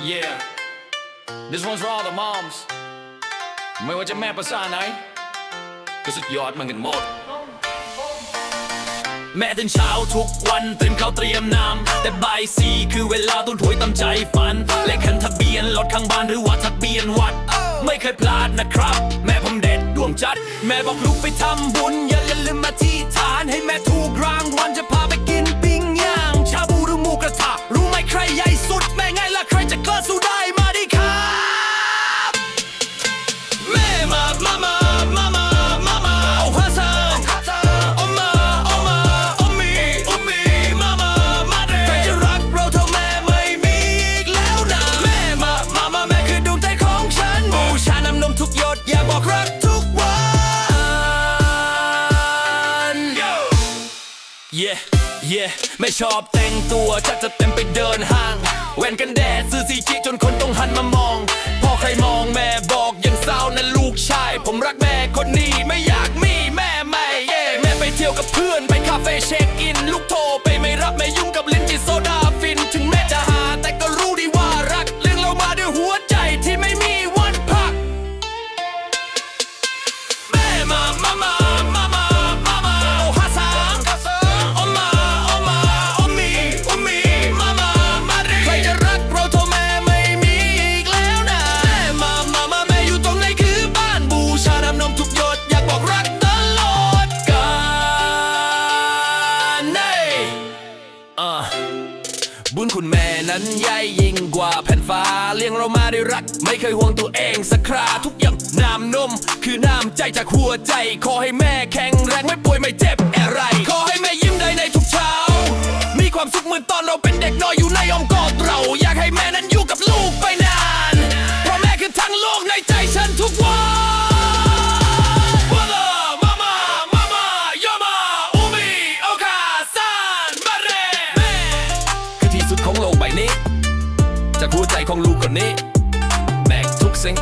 Yeah This one's for all the moms ไม่ว่าจะแม่ภาษาไหน ก็สุดยอดเหมือนกันหมด แม่ตื่นเช้าทุกวันตื่นข้าวเตรียมน้ำแต่บ่ายสี่คือเวลาตุ้นถวยตามใจฝันเลขคันทะเบียนรถข้างบ้านหรือว่าทะเบียนวัด ไม่เคยพลาดนะครับ แม่ผมเด็ดดวงจัด แม่บอกลุกไปทำบุญอย่าลืมมาที่ฐานให้แม่ Yeah Yeah ไม่ชอบแต่งตัวจะจะเต็มไปเดินห้าง แว่นกันแดดซื้อสีจีจนคนต้องหันมามอง อ่าบุญคุณแม่นั้นใหญ่ยิ่งกว่าแผ่นฟ้า เลี้ยงเรามาด้วยรัก ไม่เคยห่วงตัวเองสักคราทุกอย่างน้ำนม คือน้ำใจจากหัวใจ ขอให้แม่แข็งแรงไม่ป่วยไม่เจ็บอะไร ขอให้แม่ยิ้มได้ในทุกเช้า มีความสุขเหมือนตอนเราเป็นเด็กน้อยอยู่ในอ้อมกอดเรา อยากให้แม่นั้นอยู่กับลูกไปนาน เพราะแม่คือทั้งโลกในใจฉันทุกวัน สุดของโลกใบนี้ จากหัวใจของลูกคนนี้แบกทุกสิ่ง